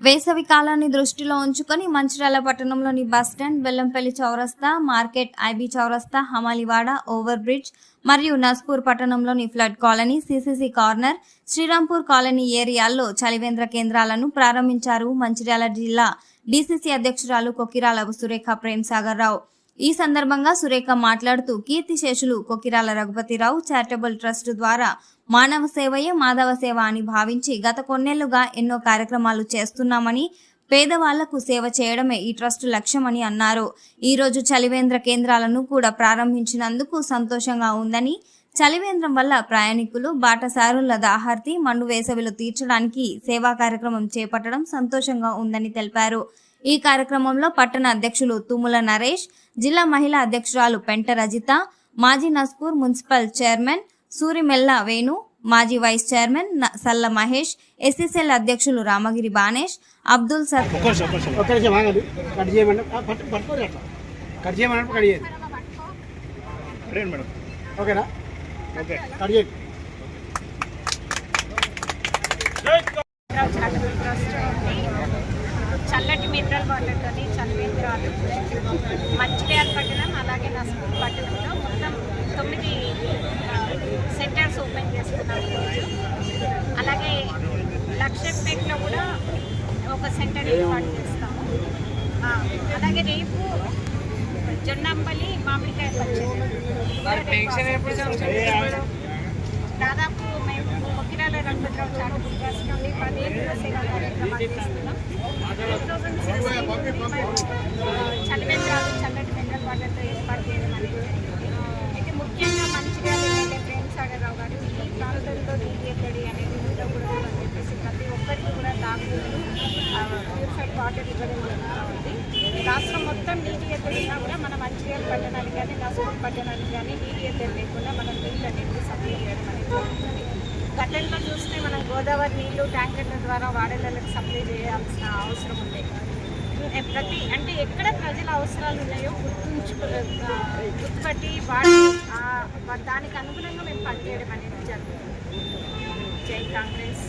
వేసవి కాలాన్ని దృష్టిలో ఉంచుకొని మంచిర్యాల పట్టణంలోని బస్టాండ్ బెల్లంపల్లి చౌరస్తా మార్కెట్ ఐబీ చౌరస్తా హమాలివాడ ఓవర్ బ్రిడ్జ్ మరియు నస్పూర్ పట్టణంలోని flood colony CCC corner Srirampur colony ఏరియాల్లో చలివేంద్ర కేంద్రాలను ప్రారంభించారు మంచిర్యాల జిల్లా డీసీసీ అధ్యక్షురాలు కొకిరాల సురేఖ ప్రేమ్ సాగర్ రావు ఈ సందర్భంగా సురేఖ మాట్లాడుతూ కీర్తిశేషులు కొకిరాల రఘుపతిరావు చారిటబుల్ ట్రస్ట్ ద్వారా మానవ సేవయే మాధవ సేవ అని భావించి గత కొన్నేళ్ళుగా ఎన్నో కార్యక్రమాలు చేస్తున్నామని పేదవాళ్ళకు సేవ చేయడమే ఈ ట్రస్ట్ లక్ష్యమని అన్నారు. ఈరోజు చలివేంద్ర కేంద్రాలను కూడా ప్రారంభించినందుకు సంతోషంగా ఉందని చలివేంద్రం వల్ల ప్రయాణికులు బాటసారుల దాహార్తి మండు వేసవిలో తీర్చడానికి సేవా కార్యక్రమం చేపట్టడం సంతోషంగా ఉందని తెలిపారు. ఈ కార్యక్రమంలో పట్టణ అధ్యక్షులు తుముల నరేష్ జిల్లా మహిళా అధ్యక్షురాలు పెంట రజిత మాజీ నస్పూర్ మున్సిపల్ చైర్మన్ సూరిమెల్ల వేణు మాజీ vice chairman Salla Mahesh SSL అధ్యక్షులు రామగిరి బానేష్ అబ్దుల్ సత్ ఒక్క నిమిషం మంచిర్యాల పట్టణం అలాగే నస్పూర్ పట్టణంలో మొత్తం తొమ్మిది సెంటర్స్ ఓపెన్ చేస్తున్నాం ఈరోజు. అలాగే లక్షపేటలో కూడా ఒక సెంటర్ ఏర్పాటు చేస్తాము. అలాగే రేపు జొన్నంబలి మామిడికాయ పచ్చడి. దాదాపు మేము మొకిరాల రంగరావు చారిటబుల్ ట్రస్ట్ నుండి పదిహేను సేవా కార్యక్రమాలు చేస్తున్నాం. వాటర్ ఇవ్వడం ఉంది రాష్ట్రం మొత్తం నీటి ఎద్దడి కూడా మన మంచిర్యాల పట్టణానికి కానీ నస్పూర్ పట్టణానికి కానీ నీటి ఎద్దడి లేకుండా మనం నీళ్ళు అనేది సప్లై చేయడం అనేది జరుగుతుంది. గతంలో చూస్తే మనం గోదావరి నీళ్ళు ట్యాంకర్ల ద్వారా వాడేళ్ళకి సప్లై చేయాల్సిన అవసరం ఉంది. ప్రతి అంటే ఎక్కడ ప్రజల అవసరాలు ఉన్నాయో గుర్తుంచు గుర్తుపట్టి వాడి దానికి అనుగుణంగా మేము పనిచేయడం అనేది జరుగుతుంది. జై కాంగ్రెస్.